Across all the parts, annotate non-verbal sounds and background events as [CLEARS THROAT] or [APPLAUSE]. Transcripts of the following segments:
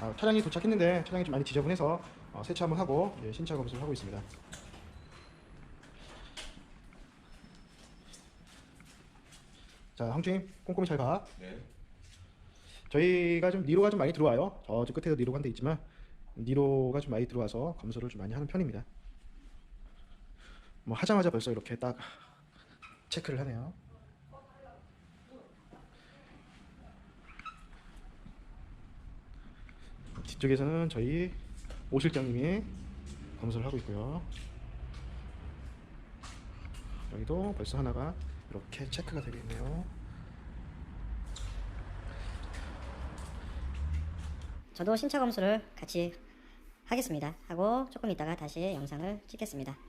아, 차량이 도착했는데 차량이 좀 많이 지저분해서 어, 세차 한번 하고 예, 신차 검수를 하고 있습니다. 자, 황주임 꼼꼼히 잘 봐. 네. 저희가 좀 니로가 좀 많이 들어와요. 저쪽 끝에도 니로가 한 대 있지만 니로가 좀 많이 들어와서 검수를 좀 많이 하는 편입니다. 뭐 하자마자 벌써 이렇게 딱 체크를 하네요. 뒤쪽에서는 저희 오 실장님이 검수를 하고 있고요. 여기도 벌써 하나가 이렇게 체크가 되고 있네요. 저도 신차 검수를 같이 하겠습니다. 하고 조금 있다가 다시 영상을 찍겠습니다.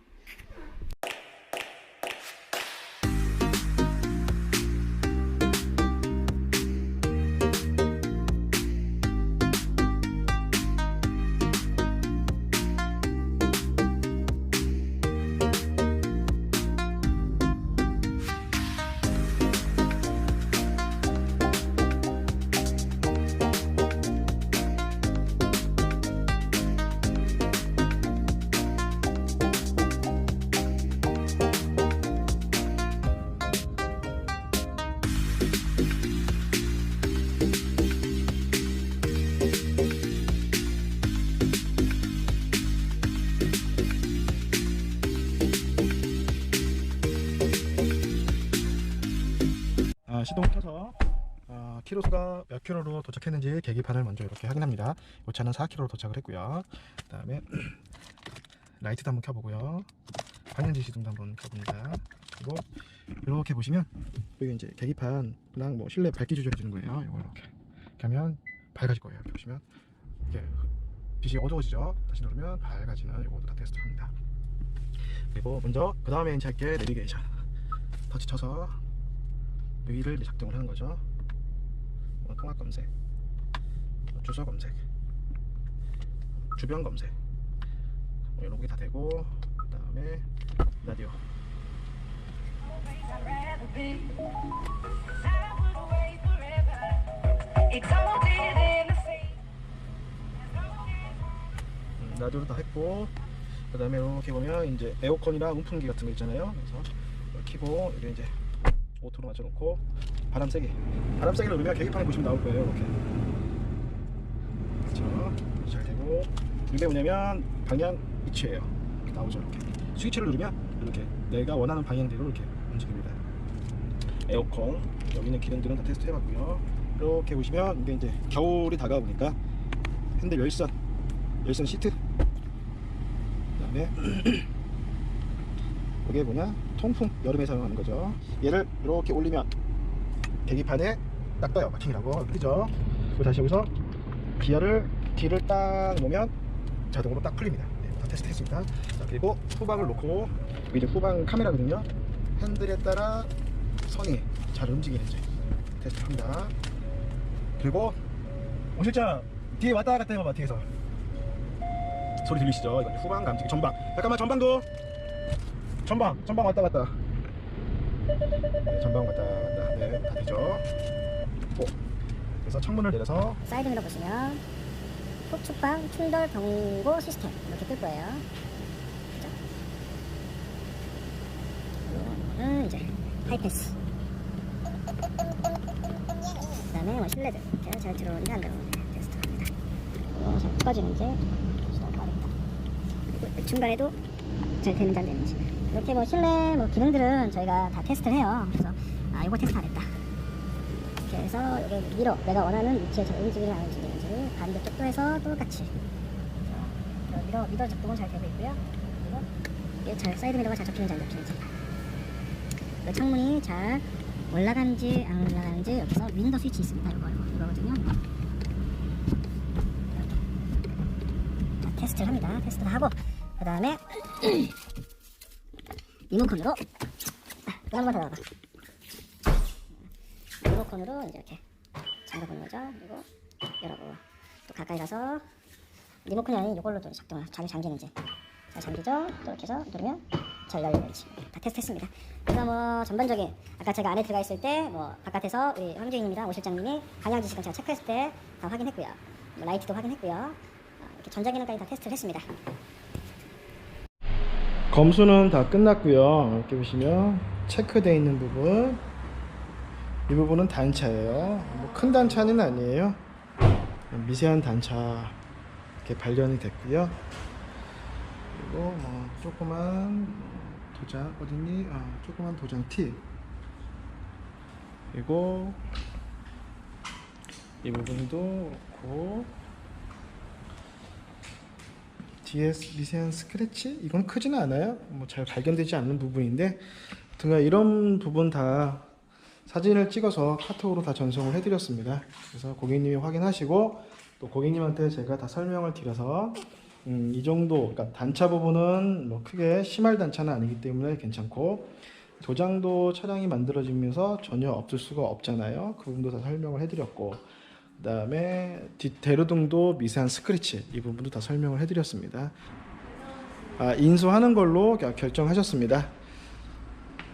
키로수가 몇 킬로로 도착했는지 계기판을 먼저 이렇게 확인합니다. 이 차는 4킬로로 도착을 했고요. 그 다음에 [CLEARS THROAT] 라이트도 한번 켜보고요. 방향지 시동도 한번 켜봅니다. 그리고 이렇게 보시면 여기 이제 계기판랑 뭐 실내 밝기 조절해 주는 거예요. 이거 이렇게 이렇게 하면 밝아질 거예요. 이렇게 보시면 이게 빛이 어두워지죠. 다시 누르면 밝아지는 이것도 다 테스트합니다. 그리고 먼저 그 다음에 이제 할게 내비게이션 터치 쳐서 여기를 작동을 하는 거죠. 뭐 통합 검색, 뭐 주소 검색, 주변 검색 뭐 이런 게 다 되고 라디오 in the sea. 음, 라디오도 다 했고 그 다음에 이렇게 보면 이제 에어컨이나 온풍기 같은 거 있잖아요. 그래서 이걸 켜고 이게 이제 오토로 맞춰놓고 바람 세게 바람 세게 누르면 계기판에 보시면 나올 거예요. 이렇게 그렇죠. 잘 되고 이게 뭐냐면 방향. 이렇게 나오죠. 이렇게 스위치를 누르면 이렇게 내가 원하는 방향대로 이렇게 움직입니다. 에어컨 여기 있는 기능들은 다 테스트 해봤고요. 이렇게 보시면 이게 이제 겨울이 다가오니까 핸들 열선 열선 시트 그 다음에 [CLEARS THROAT] 이게 뭐냐 통풍 여름에 사용하는 거죠 얘를 이렇게 올리면 계기판에 딱 떠요. 마킹이라고. 그죠? 그리고 다시 여기서 기어를 뒤를 딱 놓으면 자동으로 딱 풀립니다. 네, 다 테스트 했습니다. 자, 그리고 후방을 놓고 이제 후방 카메라거든요. 핸들에 따라 선이 잘 움직이는지 테스트합니다. 그리고 오 실장! 뒤에 왔다 갔다 해봐봐 뒤에서. 소리 들리시죠? 이건 후방 감지기 전방. 잠깐만 전방도! 전방! 전방 왔다 갔다. 네, 전방 왔다 갔다 네다 되죠 오. 그래서 창문을 내려서 사이드 미러 보시면 폭축방 충돌 경고 시스템 이렇게 뜰 거예요. 그죠? 이제 하이패스. 그다음에 뭐 실내들 이렇게 잘 들어오는지 안 들어오는지 테스트합니다. 잘 꺼지는지. 그리고 중간에도 잘 되는지 안 되는지 이렇게 뭐 실내 뭐 기능들은 저희가 다 테스트를 해요. 그래서 아 이거 테스트 안 했다. 이렇게 해서 여기 미러 내가 원하는 위치에 잘 움직이는 안 움직이는지 반대쪽도 해서 똑같이. 그래서 미러 미러 작동은 잘 되고 있고요. 그리고 이게 잘 사이드 미러가 잘 잡히는지 안 잡히는지 그리고 창문이 잘 올라가는지 안 올라가는지 여기서 윈도 스위치 있습니다. 이거 이거 이거거든요. 자, 테스트를 합니다. 테스트를 하고 그 다음에 [CLEARS THROAT] 리모컨으로 아, 한번 더 나와봐 리모컨으로 이렇게 잠가보는 거죠. 그리고 열어보고 또 가까이 가서 리모컨이 아닌 이걸로 또 작동을 잘 잠기는지 잘 잠기죠. 또 이렇게 해서 누르면 잘 열리는지 다 테스트했습니다. 그래서 뭐 전반적인 아까 제가 안에 들어가 있을 때 뭐 바깥에서 우리 황주인님이랑 오 실장님이 방향 지시kan 제가 체크했을 때 다 확인했고요. 뭐 라이트도 확인했고요. 어, 이렇게 전자 기능까지 다 테스트를 했습니다. 검수는 다 끝났고요. 이렇게 보시면 체크되어 있는 부분 이 부분은 단차예요. 뭐 큰 단차는 아니에요. 미세한 단차 이렇게 발견이 됐고요. 그리고 뭐 조그만 도장 어딨니? 아, 조그만 도장 팁. 그리고 이 부분도 그렇고 뒤에 미세한 스크래치 이건 크지는 않아요. 뭐 잘 발견되지 않는 부분인데, 등간 이런 부분 다 사진을 찍어서 카톡으로 다 전송을 해드렸습니다. 그래서 고객님이 확인하시고 또 고객님한테 제가 다 설명을 드려서 음, 이 정도, 그러니까 단차 부분은 뭐 크게 심할 단차는 아니기 때문에 괜찮고 도장도 차량이 만들어지면서 전혀 없을 수가 없잖아요. 그 부분도 다 설명을 해드렸고 그 다음에 뒷 대로등도 미세한 스크래치 이 부분도 다 설명을 해드렸습니다. 아, 인수하는 걸로 겨- 결정하셨습니다.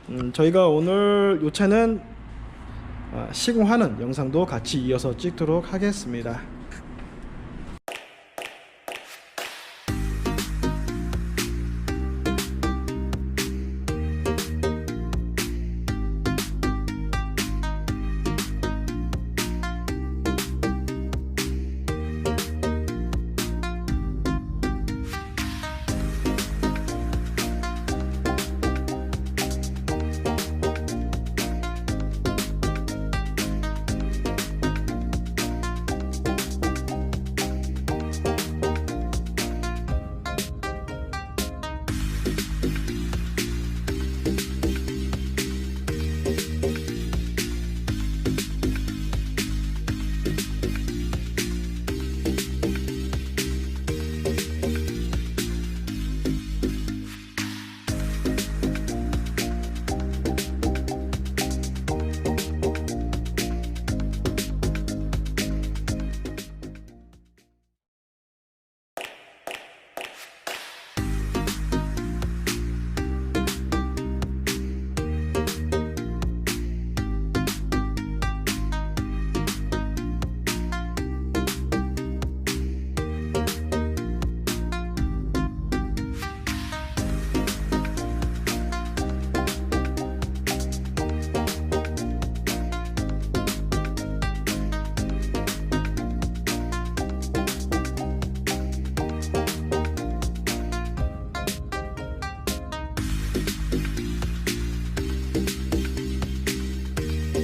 음, 저희가 오늘 요 차는 아, 시공하는 영상도 같이 이어서 찍도록 하겠습니다.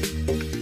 어,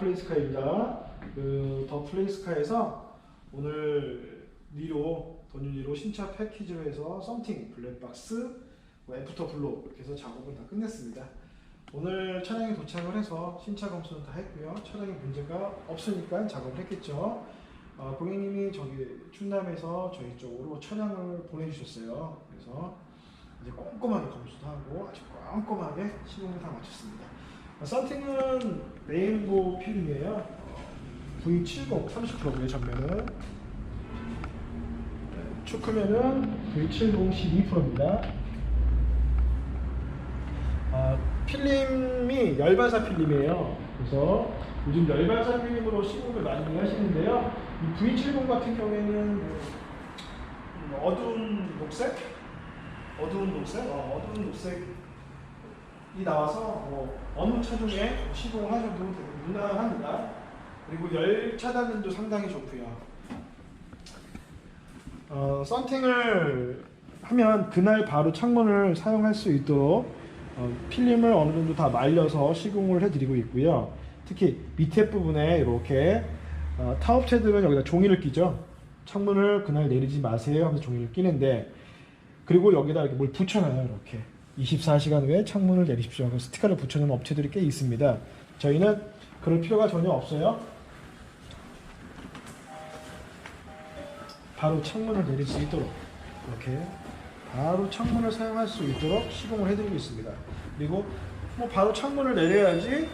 플레이스카입니다. 그, 더 플레이스카에서 오늘 리로 돈윤리로 신차 패키지로 해서 썸팅, 블랙박스, 뭐 애프터 블로 이렇게 해서 작업을 다 끝냈습니다. 오늘 차량이 도착을 해서 신차 검수는 다 했고요. 차량에 문제가 없으니까 작업을 했겠죠. 어, 고객님이 저기 충남에서 저희 쪽으로 차량을 보내주셨어요. 그래서 이제 꼼꼼하게 검수도 하고 아주 꼼꼼하게 시공을 다 마쳤습니다. 어, 썬팅은 레인보우 필름이에요. 어, V70 30%고요 전면은 네, 축구면은 V70 12%입니다. 아, 필름이 열반사 필름이에요. 그래서 요즘 열반사 필름으로 시공을 많이 하시는데요. 이 V70 같은 경우에는 음, 어두운 녹색, 어두운 녹색, 어, 어두운 녹색 이 나와서 뭐 어느 차종에 시공을 하셔도 되게 무난합니다. 그리고 열 차단율도 상당히 좋고요. 어, 썬팅을 하면 그날 바로 창문을 사용할 수 있도록 어, 필름을 어느 정도 다 말려서 시공을 해드리고 있고요. 특히 밑에 부분에 이렇게 어, 타업체들은 여기다 종이를 끼죠. 창문을 그날 내리지 마세요 하면서 종이를 끼는데 그리고 여기다 이렇게 뭘 붙여놔요 이렇게 24시간 후에 창문을 내리십시오 하고 스티커를 붙여놓은 업체들이 꽤 있습니다. 저희는 그럴 필요가 전혀 없어요. 바로 창문을 내릴 수 있도록 이렇게 바로 창문을 사용할 수 있도록 시공을 해드리고 있습니다. 그리고 뭐 바로 창문을 내려야지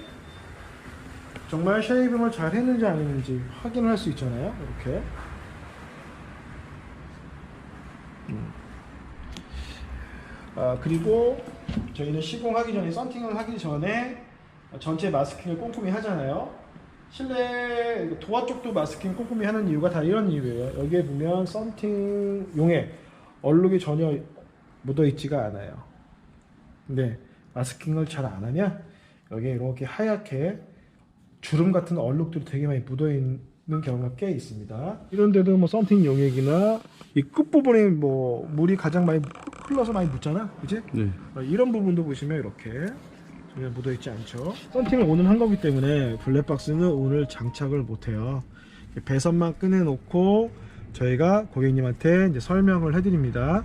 정말 쉐이빙을 잘 했는지 안 했는지 확인을 할 수 있잖아요. 이렇게. 아, 그리고 저희는 시공하기 전에 썬팅을 하기 전에 전체 마스킹을 꼼꼼히 하잖아요. 실내 도화 쪽도 마스킹 꼼꼼히 하는 이유가 다 이런 이유예요. 여기에 보면 썬팅 용에 얼룩이 전혀 묻어 있지가 않아요. 근데 마스킹을 잘 안 하면 여기에 이렇게 하얗게 주름 같은 얼룩들이 되게 많이 묻어 있는 경우가 꽤 있습니다. 이런 데도 뭐 썬팅 용액이나 이 끝부분에 뭐 물이 가장 많이 흘러서 많이 묻잖아, 그지? 네. 어, 이런 부분도 보시면 이렇게 전혀 묻어 있지 않죠. 썬팅을 오늘 한 거기 때문에 블랙박스는 오늘 장착을 못 해요. 배선만 꺼내 놓고 저희가 고객님한테 이제 설명을 해 드립니다.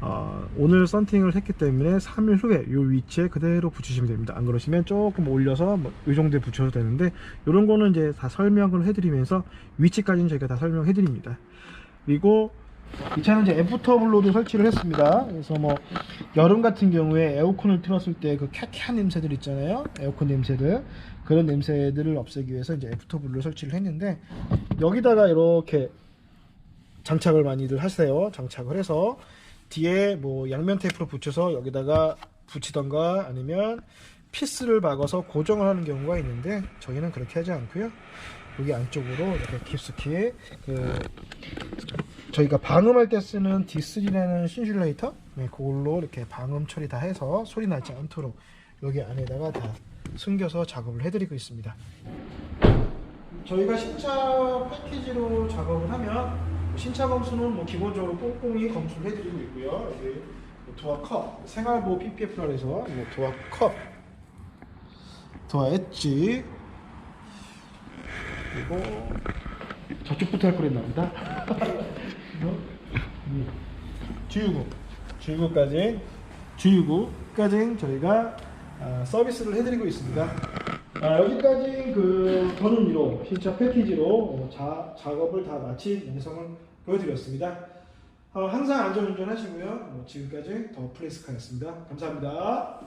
어, 오늘 썬팅을 했기 때문에 3일 후에 이 위치에 그대로 붙이시면 됩니다. 안 그러시면 조금 올려서 뭐 이 정도에 붙여도 되는데 이런 거는 이제 다 설명을 해드리면서 위치까지는 저희가 다 설명해 드립니다. 그리고 이 차는 이제 애프터블로도 설치를 했습니다. 그래서 뭐 여름 같은 경우에 에어컨을 틀었을 때 그 캬캬 냄새들 있잖아요. 에어컨 냄새들 그런 냄새들을 없애기 위해서 이제 애프터블로 설치를 했는데 여기다가 이렇게 장착을 많이들 하세요. 장착을 해서 뒤에 뭐 양면 테이프로 붙여서 여기다가 붙이던가 아니면 피스를 박아서 고정을 하는 경우가 있는데 저희는 그렇게 하지 않고요. 여기 안쪽으로 이렇게 깊숙이 그 저희가 방음할 때 쓰는 D3라는 신슐레이터 네, 그걸로 이렇게 방음 처리 다 해서 소리 나지 않도록 여기 안에다가 다 숨겨서 작업을 해드리고 있습니다. 저희가 신차 패키지로 작업을 하면 신차 검수는 뭐 기본적으로 꼼꼼히 검수를 해드리고 있고요. 여기 뭐 도어 컵, 생활보호 PPF라 해서 뭐 도어 컵, 도어 엣지 그리고 저쪽부터 할 뻔했나보다. [LAUGHS] 주유구, 주유구까지 주유구까지 저희가 아, 서비스를 해드리고 있습니다. 아, 여기까지 그 더는 1호 신차 패키지로 어, 자, 작업을 다 마친 영상을 보여드렸습니다. 어, 항상 안전운전 하시고요. 뭐 지금까지 더 플레이스카였습니다. 감사합니다.